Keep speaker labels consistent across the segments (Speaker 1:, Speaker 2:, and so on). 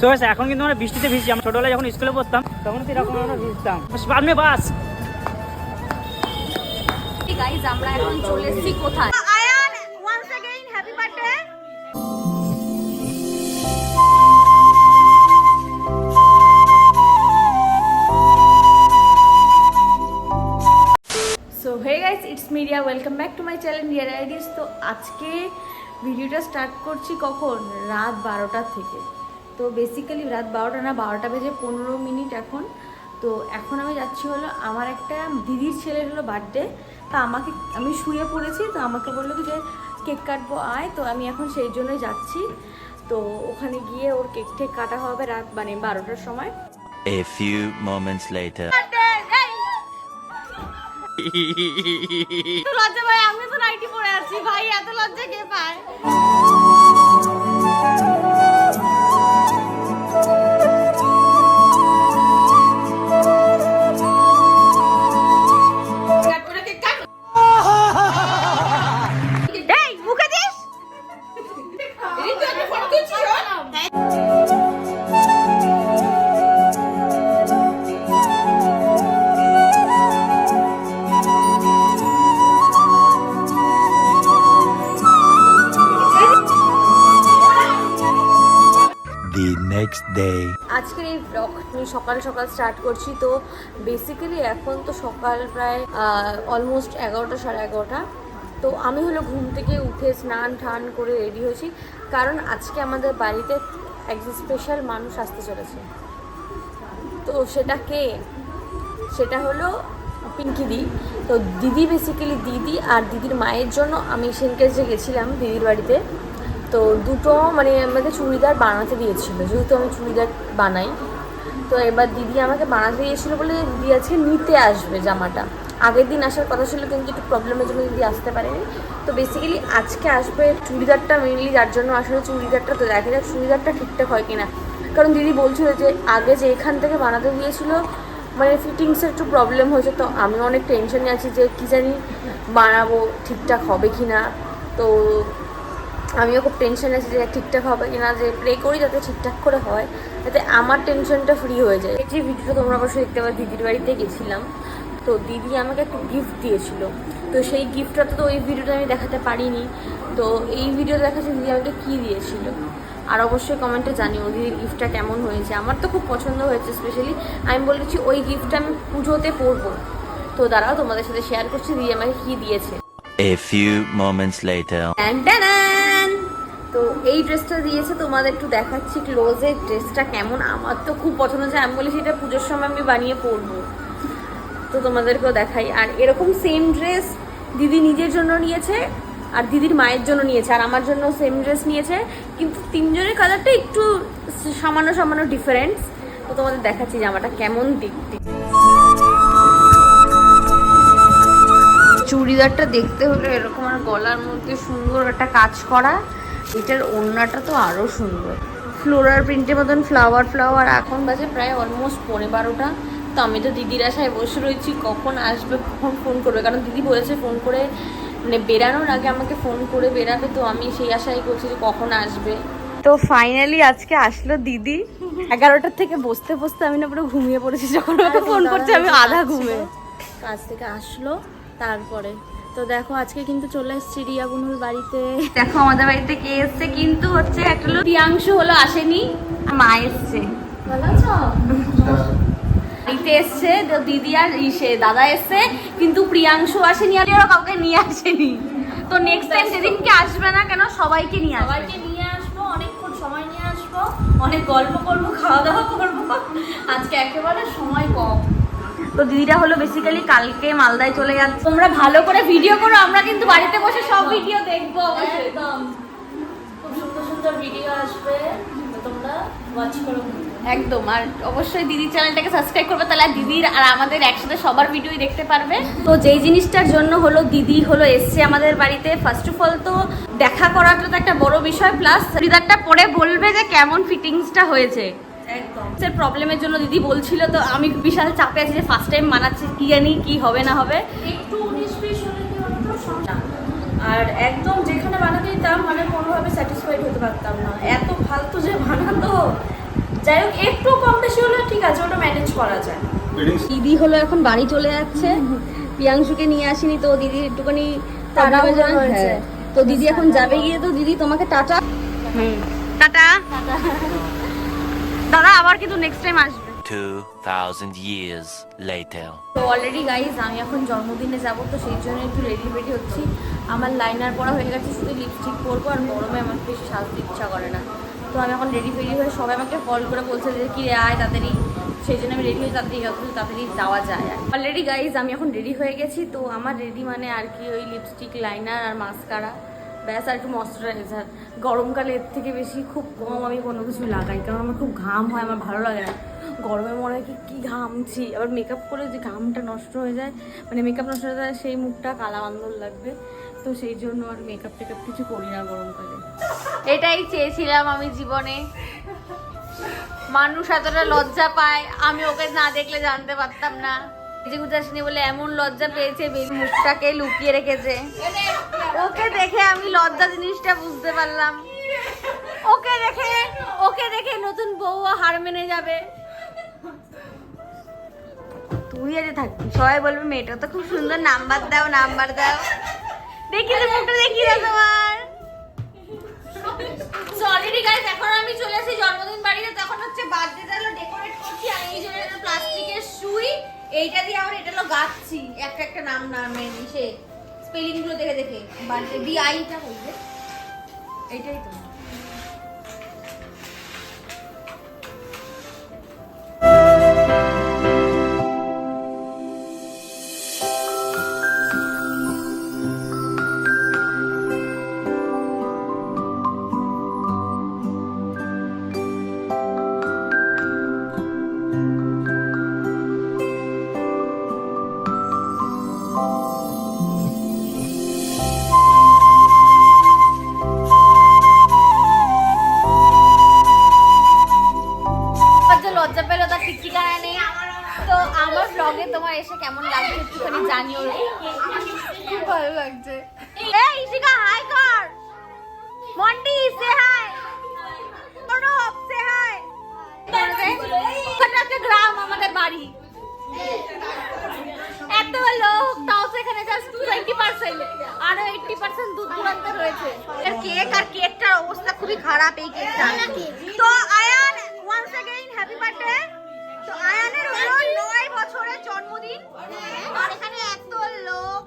Speaker 1: So এখন কিন্তু আমরা বৃষ্টিতে ভিজছি আমরা ছোটবেলায় যখন স্কুলে পড়তাম তখন তো এরকম আমরা ভিজতাম সামনে বাস
Speaker 2: গাইজ আমরা এখন চলে এসেছি কোথায়
Speaker 3: Ayan once again happy birthday
Speaker 2: so hey guys it's media welcome back to my channel dear আইডিস তো আজকে ভিডিওটা স্টার্ট করছি কখন রাত বারোটার থেকে তো বেসিক্যালি রাত বারোটা না বারোটা বেজে পনেরো মিনিট এখন। তো এখন আমি যাচ্ছি হলো আমার একটা দিদির ছেলের হলো বার্থডে তা আমাকে আমি শুয়ে পড়েছি তো আমাকে বলল কি যে কেক কাটবো আয়। তো আমি এখন সেই জন্যই যাচ্ছি। তো ওখানে গিয়ে ওর কেক টেক কাটা হবে রাত মানে বারোটার সময়।
Speaker 4: A few moments later.
Speaker 3: লজ্জা ভাই আমি তো নাইটি পরে আছি ভাই এত লজ্জা কে পায়?
Speaker 4: Next day.
Speaker 2: আজকের এই ব্লগ আমি সকাল সকাল স্টার্ট করছি, তো বেসিক্যালি এখন তো সকাল প্রায় অলমোস্ট এগারোটা সাড়ে এগারোটা। তো আমি হলো ঘুম থেকে উঠে স্নান টান করে রেডি হয়েছি, কারণ আজকে আমাদের বাড়িতে একজন স্পেশাল মানুষ আসতে চলেছে। তো সেটা কে? সেটা হলো পিঙ্কি দি। তো দিদি বেসিক্যালি দিদি আর দিদির মায়ের জন্য আমি সেনকে যে গেছিলাম দিদির বাড়িতে। তো দুটো মানে আমাকে চুড়িদার বানাতে দিয়েছিল, যেহেতু আমি চুড়িদার বানাই। তো এবার দিদি আমাকে বানাতে দিয়েছিল বলে দিদি আজকে নিতে আসবে জামাটা। আগের দিন আসার কথা ছিল, কিন্তু একটু প্রবলেমের জন্য দিদি আসতে পারেনি। তো বেসিক্যালি আজকে আসবে চুড়িদারটা মেনলি যার জন্য আসলে চুড়িদারটা তো দেখা যাক চুড়িদারটা ঠিকঠাক হয় কিনা। কারণ দিদি বলছিল যে আগে যে এখান থেকে বানাতে দিয়েছিল মানে ফিটিংসের একটু প্রবলেম হয়েছে, তো আমি অনেক টেনশনে আছি যে কী জানি বানাবো, ঠিকঠাক হবে কি না তো আমিও খুব টেনশন আছি যে ঠিকঠাক হবে কিনা যে প্রে করি যাতে ঠিকঠাক করে হয় যাতে আমার টেনশনটা ফ্রি হয়ে যায়। এই যে ভিডিওটা তোমরা অবশ্যই দেখতে পাবে দিদির বাড়িতে গেছিলাম। তো দিদি আমাকে একটা গিফট দিয়েছিল। তো সেই গিফটটা তো ওই ভিডিওটা আমি দেখাতে পারিনি। তো এই ভিডিও দেখাচ্ছে দিদি আমাকে কী দিয়েছিল? আর অবশ্যই কমেন্টে জানিও দিদির গিফটটা কেমন হয়েছে। আমার তো খুব পছন্দ হয়েছে স্পেশালি আমি বলেছি ওই গিফটটা আমি পুজোতে পরবো। তো দাঁড়াও তোমাদের সাথে শেয়ার করছি দিদি আমাকে কী দিয়েছে।
Speaker 4: A few moments later.
Speaker 2: এই ড্রেসটা দিয়েছে, তোমাদের একটু দেখাচ্ছি ক্লোজে ড্রেসটা কেমন। আমার তো খুব পছন্দ হয়েছে, আমি বলি সেটা পুজোর সময় আমি বানিয়ে পরবো। তো তোমাদেরকেও দেখাই। আর এরকম সেম ড্রেস দিদি নিজের জন্য নিয়েছে আর দিদির মায়ের জন্য নিয়েছে, আর আমার জন্য সেম ড্রেস নিয়েছে। কিন্তু তিনজনের কালারটা একটু সামান্য সামান্য ডিফারেন্স তো তোমাদের দেখাচ্ছি জামাটা কেমন দেখতে। চুড়িদারটা দেখতে হলে এরকম আর গলার মধ্যে সুন্দর একটা কাজ করা। এটার ওড়নাটা তো আরও সুন্দর। ফ্লোরার প্রিন্টের মতন ফ্লাওয়ার ফ্লাওয়ার। এখন বাজে প্রায় অলমোস্ট পৌনে বারোটা। তো আমি তো দিদির আশায় বসে রয়েছি কখন আসবে কখন ফোন করবে? কারণ দিদি বলেছে ফোন করে মানে বেরানোর আগে আমাকে ফোন করে বেরাবে। তো আমি সেই আশাই করছি যে কখন আসবে। তো ফাইনালি আজকে আসলো দিদি। এগারোটার থেকে বসতে বসতে আমি না পুরো ঘুমিয়ে পড়েছি। যখন আমাকে ফোন করছে আমি আধা ঘুমে। কাজ থেকে আসলো তারপরে তো দেখো আজকে কিন্তু চলে এসেছি রিয়া বুনুর বাড়িতে। দেখো আমাদের বাড়িতে কে এসছে? কিন্তু হচ্ছে একটা হলো প্রিয়াংশু হলো আসেনি। মা এসছে। ভালো আছো? বাড়িতে এসছে দিদি আর ইসে দাদা এসছে কিন্তু প্রিয়াংশু আসেনি আর ওরা কাউকে নিয়ে আসেনি। তো নেক্সট টাইম যেদিনকে আসবে না কেন সবাইকে নিয়ে আসবে।
Speaker 3: সবাইকে নিয়ে আসব অনেকক্ষণ সময় নিয়ে আসব
Speaker 2: অনেক গল্প করব খাওয়া দাওয়া করব।
Speaker 3: আজকে একেবারে সময় কম।
Speaker 2: তো দিদিরা হলো বেসিক্যালি কালকে মালদায় চলে যাচ্ছে। তোমরা ভালো করে ভিডিও করো আমরা কিন্তু বাড়িতে বসে সব ভিডিও দেখব।
Speaker 3: একদম। খুব সুন্দর সুন্দর ভিডিও আসবে তোমরা ওয়াচ করো।
Speaker 2: একদম আর অবশ্যই দিদির চ্যানেলটাকে সাবস্ক্রাইব করবে তাহলে আর দিদির আর আমাদের একসাথে সবার ভিডিওই দেখতে পারবে। তো যেই জিনিসটার জন্য হলো দিদি হলো এসছে আমাদের বাড়িতে ফার্স্ট অফ অল তো দেখা করাটা তো একটা বড় বিষয় প্লাস চুড়িদারটা পরে বলবে যে কেমন ফিটিংসটা হয়েছে।
Speaker 3: একদম
Speaker 2: প্রবলেমের জন্য দিদি বলছিল তো আমি বিশাল চাপে আছি যে ফার্স্ট টাইম বানাচ্ছি কি জানি কি হবে না হবে।
Speaker 3: একটু উনিশ বিশ হলে আর একদম যেখানে বানাতে দিতাম মানে কোনোভাবে স্যাটিসফাইড হতে পারতাম না। এত ফালতু যে বানাতো।
Speaker 2: যাই হোক একটু কম বেশি হলে ঠিক আছে ওটা ম্যানেজ করা যায়।
Speaker 3: দিদি হলো এখন বাড়ি চলে যাচ্ছে। প্রিয়াংশুকে নিয়ে আসিনি তো দিদির একটুখানি problem
Speaker 2: হয়েছে।
Speaker 3: হ্যাঁ। তো দিদি এখন যাবে গিয়ে তো দিদি তোমাকে টাটা। টাটা। দাদা আবার কিন্তু নেক্সট টাইম আসবে।
Speaker 4: 2,000 years later.
Speaker 2: তো অলরেডি গাইজ আমি এখন জন্মদিনে যাব তো সেই জন্য একটু রেডি রেডি হচ্ছি। আমার লাইনার পরা হয়ে গেছে শুধু লিপস্টিক পরবো আর গরমে আমার বেশি সাজতে ইচ্ছা করে না। তো আমি এখন রেডি ফেডি হয়ে সবাই আমাকে কল করে বলছে যে কি রে আয় তাড়াতাড়ি। সেই জন্য আমি রেডি হয়ে তাড়াতাড়ি যত তাড়াতাড়ি যাওয়া যায় অলরেডি গাইজ আমি এখন রেডি হয়ে গেছি তো আমার রেডি মানে আর কি ওই লিপস্টিক লাইনার আর মাস্কারা ব্যাস আর একটু ময়শ্চারাইজার গরমকালে এর থেকে বেশি খুব কম আমি কোনো কিছু লাগাই, কারণ আমার খুব ঘাম হয়, আমার ভালো লাগে না। গরমে মনে হয় কি, কী ঘামছি। আবার মেকআপ করে যে ঘামটা নষ্ট হয়ে যায় মানে মেকআপ নষ্ট হয়ে যায়, সেই মুখটা কালা বান্দর লাগবে। তো সেই জন্য আর মেকআপ টেকআপ কিছু করি না গরমকালে।
Speaker 3: এটাই চেয়েছিলাম আমি জীবনে। মানুষ এতটা লজ্জা পায়, আমি ওকে না দেখলে জানতে পারতাম না। যে গুজাসিনী বলে এমন লজ্জা পেয়েছে মুখটাকে লুকিয়ে রেখেছে। ওকে দেখে আমি লজ্জা জিনিসটা বুঝতে পারলাম। ওকে দেখে ওকে দেখে নতুন বউ হার মেনে যাবে। তুই আজ থাকবি? সবাই বলবে, মেয়েটা তো খুব সুন্দর, নাম্বার দাও নাম্বার দাও। দেখি তো মুখটা, দেখি না তোমার। অলরেডি গাইস আমি চলে আসি জন্মদিন বাড়িতে, তখন হচ্ছে বার্থডেটা হলো ডেকোরেট করছি, আর এই জন্য প্লাস্টিকের সুই। এইটা দিয়ে আমরা এটা হলো গাচ্ছি। একটা একটা নাম নামে সে স্পেলিংগুলো দেখে দেখে। বার্থডে বি আইটা হইবে এইটাই তো আমার তোমার এসে কেমন লাগছে একটুখানি জানিও খুব ভালো লাগছে। এই ইশিকা হাই কর। মন্টি সে হাই প্রণব সে হাই একটা গ্রাম আমাদের বাড়ি। এত লোক তাও সেখানে জাস্ট টোয়েন্টি পার্সেন্ট আরও এইটটি পার্সেন্ট দূর দূরান্তে রয়েছে। এর কেক আর কেকটার অবস্থা খুবই খারাপ এই কেকটা তো জন্মদিন? আর এখানে এত লোক।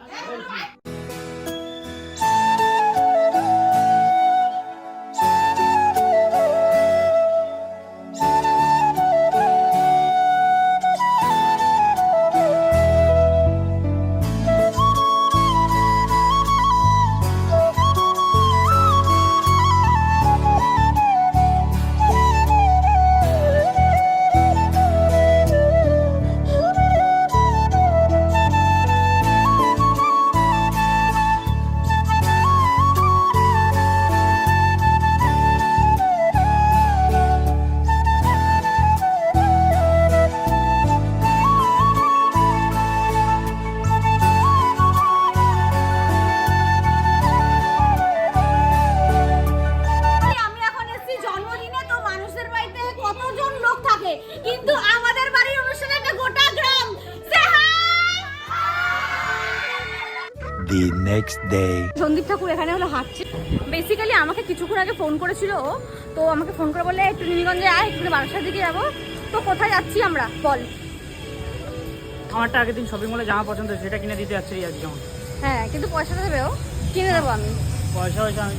Speaker 4: Day.
Speaker 3: সন্দীপ ঠাকুর এখানে হলো হাঁটছে। বেসিক্যালি আমাকে কিছুক্ষণ আগে ফোন করেছিল ও। তো আমাকে ফোন করে বলে একটু নীলগঞ্জে আয় একটু বারাসার দিকে যাব। তো কোথায় যাচ্ছি আমরা? বল।
Speaker 1: আমারটা আগের দিন শপিং মলে জামা পছন্দ হয়েছে সেটা কিনে দিতে যাচ্ছে আজকে যেমন।
Speaker 3: হ্যাঁ কিন্তু পয়সা দেবে ও। কিনে দেবো আমি।
Speaker 1: পয়সা পয়সা আমি।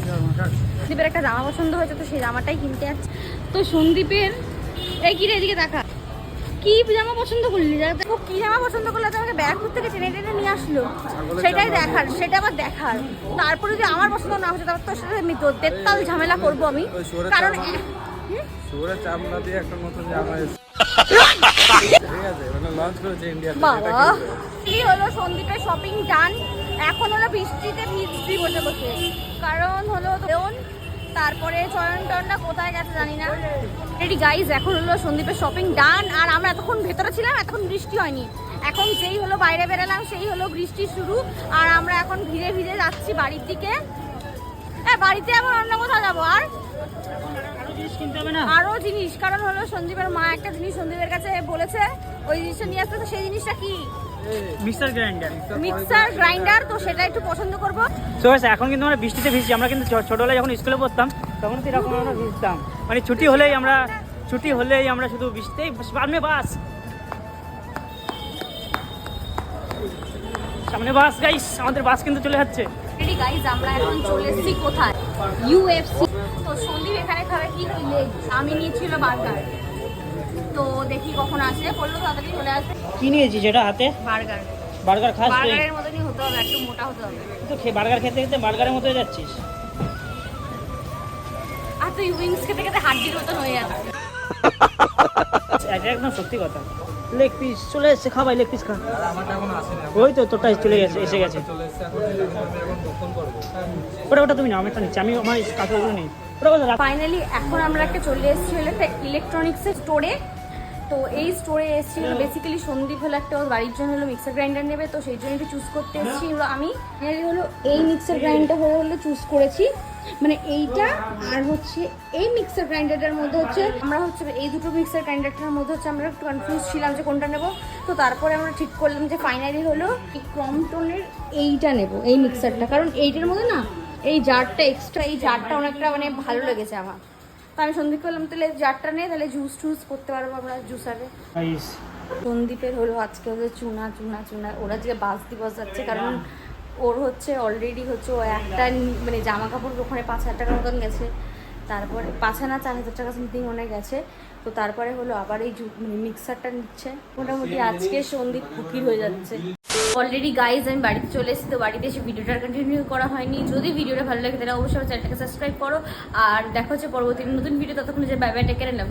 Speaker 3: সন্দীপের একটা জামা পছন্দ হয়েছে তো সেই জামাটাই কিনতে যাচ্ছে। তো সন্দীপের এই কি রে এদিকে দেখা। কি জামা পছন্দ করলি? দেখ- কি জামা পছন্দ করলে তো আমাকে ব্যাগপুর থেকে টেনে টেনে নিয়ে আসলো। সেটাই দেখার সেটা আবার দেখার। তারপরে যদি আমার পছন্দ না হচ্ছে তারপর তোর সাথে আমি তো তেত্তাল ঝামেলা করব আমি। কারণ
Speaker 5: মানে
Speaker 3: বাবা। কি হলো সন্দীপের শপিং ডান এখন হলো বৃষ্টিতে ভিজছি বসে বসে কারণ হলো তারপরে চয়ন টয়নটা কোথায় গেছে জানি না। রেডি গাইজ এখন হলো সন্দীপের শপিং ডান আর আমরা এতক্ষণ ভেতরে ছিলাম এতক্ষণ বৃষ্টি হয়নি। এখন যেই হলো বাইরে বেরোলাম সেই হলো বৃষ্টি শুরু আর আমরা এখন ভিজে ভিজে যাচ্ছি বাড়ির দিকে। হ্যাঁ বাড়িতে আবার অন্য কোথাও যাব আর?
Speaker 1: জিনিস কিনতে হবে না?
Speaker 2: আরও জিনিস কারণ হলো সন্দীপের মা একটা জিনিস সন্দীপের কাছে বলেছে ওই জিনিসটা নিয়ে আসতে তো সেই জিনিসটা কি?
Speaker 1: Mixer grinder.
Speaker 2: মিক্সার গ্রাইন্ডার তো সেটা একটু পছন্দ করব।
Speaker 1: তো guys, এখন কিন্তু আমরা বৃষ্টিতে ভিজছি। আমরা কিন্তু ছোটবেলায় যখন স্কুলে পড়তাম তখন তো এরকম আমরা ভিজতাম। মানে ছুটি হলেই আমরা ছুটি হলেই আমরা শুধু বৃষ্টিতেই সামনে বাস! সামনে বাস গাইস! আমাদের বাস কিন্তু চলে যাচ্ছে।
Speaker 2: রেডি গাইজ আমরা এখন চলে এসেছি কোথায়? ইউএফসি তো সন্দীপ এখানে খাবে কি লেগ আমি নিয়েছিল বার্গার তো দেখি কখন আসে। বলল তাড়াতাড়ি চলে আসবে।
Speaker 1: কি নিয়েছি যেটা হাতে?
Speaker 2: বার্গার
Speaker 1: বার্গার খাস তুই।
Speaker 2: বার্গারের মতনই হতে হবে একটু মোটা হতে হবে।
Speaker 1: তো খেয়ে বার্গার খেতে খেতে বার্গারের মতো হয়ে যাচ্ছিস।
Speaker 2: আর তুই উইংস খেতে খেতে হাড্ডির মতন হয়ে যাচ্ছে
Speaker 1: এটা একদম সত্যি কথা। লেগ পিস চলে এসছে খাবাই লেগ পিস খা।
Speaker 5: আমারটা এখন আসেনি।
Speaker 1: ওই তো তোরটা চলে গেছে এসে গেছে।
Speaker 5: চলে এসছে এখন আমি এখন দর্শন করব।
Speaker 1: ওটা ওটা তুমি না আমারটা নিচ্ছি। আমি আমার কাছে নেই।
Speaker 2: ফাইনালি এখন আমরা একটা চলে এসেছি হলো ইলেকট্রনিক্সের স্টোরে তো এই স্টোরে এসেছি বেসিক্যালি সন্দীপ হলো একটা ওর বাড়ির জন্য হলো মিক্সার গ্রাইন্ডার নেবে তো সেই জন্য একটু চুজ করতে এসেছি। হলো আমি ফাইনালি হলো এই মিক্সার গ্রাইন্ডার হলো হলো চুজ করেছি। মানে এইটা আর হচ্ছে এই মিক্সার গ্রাইন্ডারটার মধ্যে হচ্ছে আমরা হচ্ছে এই দুটো মিক্সার গ্রাইন্ডারটার মধ্যে হচ্ছে আমরা একটু কনফিউজ ছিলাম যে কোনটা নেব। তো তারপরে আমরা ঠিক করলাম যে ফাইনালি হলো এই ক্রমটনের এইটা নেব এই মিক্সারটা কারণ এইটার মধ্যে না এই জারটা এক্সট্রা এই জারটা অনেকটা মানে ভালো লেগেছে আমার। তো আমি সন্দীপ করলাম তাহলে জারটা নেই তাহলে জুস টুস করতে পারব আমরা জুসারে সন্দীপের হলো আজকে হলো চুনা চুনা চুনা। ওরা আজকে বাস দিবস যাচ্ছে কারণ ওর হচ্ছে অলরেডি হচ্ছে ও একটা মানে জামা কাপড় ওখানে পাঁচ হাজার টাকার মতন গেছে। তারপরে পাঁচ হাজার চার হাজার টাকা সামথিং মনে গেছে। তো তারপরে হলো আবার এই মানে মিক্সারটা নিচ্ছে। মোটামুটি আজকে সন্দীপ কুকির হয়ে যাচ্ছে। অলরেডি গাইজ আমি বাড়িতে চলে এসেছি, তো বাড়িতে এসে ভিডিওটা কন্টিনিউ করা হয়নি। যদি ভিডিওটা ভালো লাগে, তাহলে অবশ্যই চ্যানেলটাকে সাবস্ক্রাইব করো। আর দেখা হচ্ছে পরবর্তী নতুন ভিডিও ততক্ষণ যে bye bye take care love